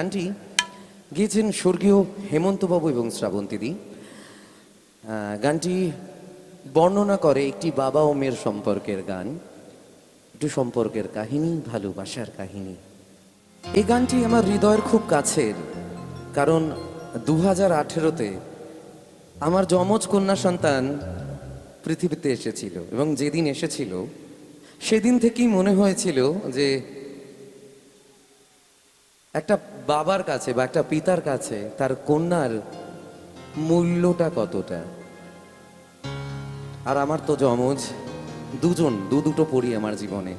গানটি গিয়েছেন স্বর্গীয় হেমন্তবাবু এবং শ্রাবন্তীদি। গানটি বর্ণনা করে একটি বাবা ও মেয়ের সম্পর্কের গান। একটু সম্পর্কের কাহিনী, ভালোবাসার কাহিনী। এই গানটি আমার হৃদয়ের খুব কাছের, কারণ দু হাজার আঠেরোতে আমার যমজ কন্যা সন্তান পৃথিবীতে এসেছিল এবং যেদিন এসেছিল, সেদিন থেকেই মনে হয়েছিল যে একটা বাবার কাছে বা একটা পিতার কাছে তার কন্যার মূল্যটা কতটা? আর আমার তো জমজ, দুজন, দু দুটো পড়ি আমার জীবনে।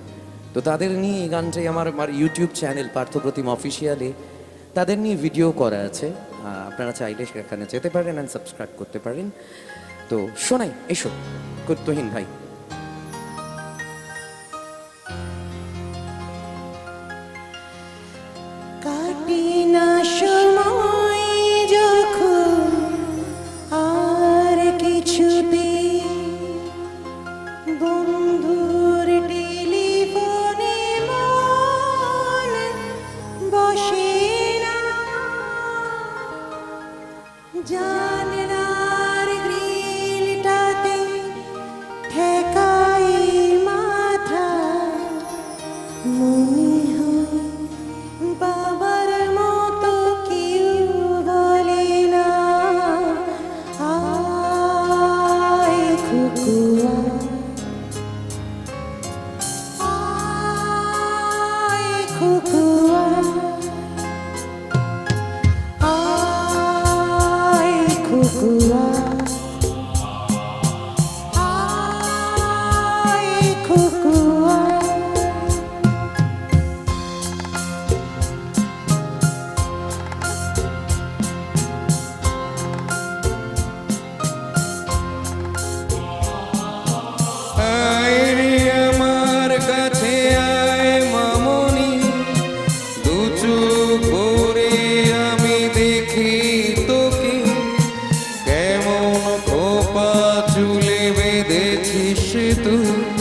তো তাদের নিয়ে এই গানটাই আমার আমার ইউটিউব চ্যানেল পার্থপ্রতিম অফিসিয়ালে তাদের নিয়ে ভিডিও করা আছে। আপনারা চাইলে সেখানে যেতে পারেন অ্যান্ড সাবস্ক্রাইব করতে পারেন। তো শোনাই, এসো। কুত্তহীন ভাই। খুকুয়া tu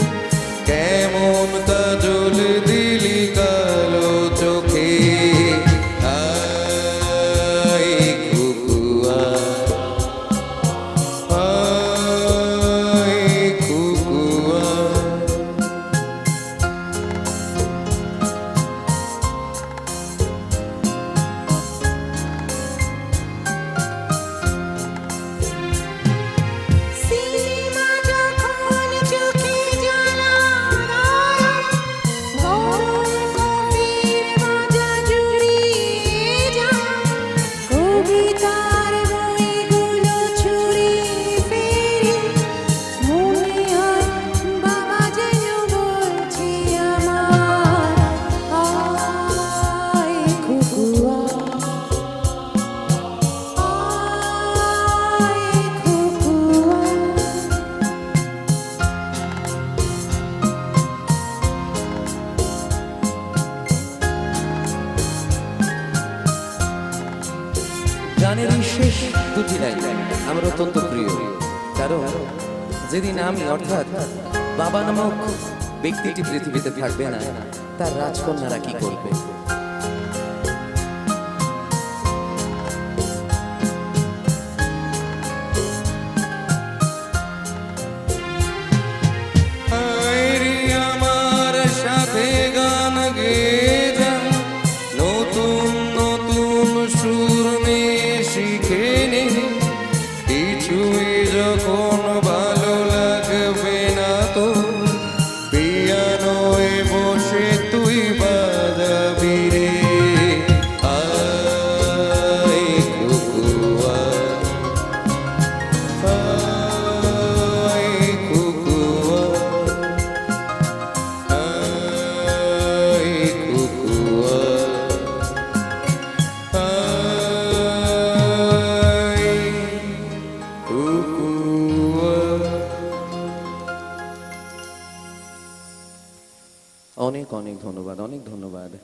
গানের বিশেষ শেষ দুটি লাইন আমার অত্যন্ত প্রিয়। কারণ যেদিন আমি অর্থাৎ বাবা নামক ব্যক্তিটি পৃথিবীতে থাকবে না, তার রাজকন্যারা কি করবে? তো অনেক অনেক ধন্যবাদ অনেক ধন্যবাদ।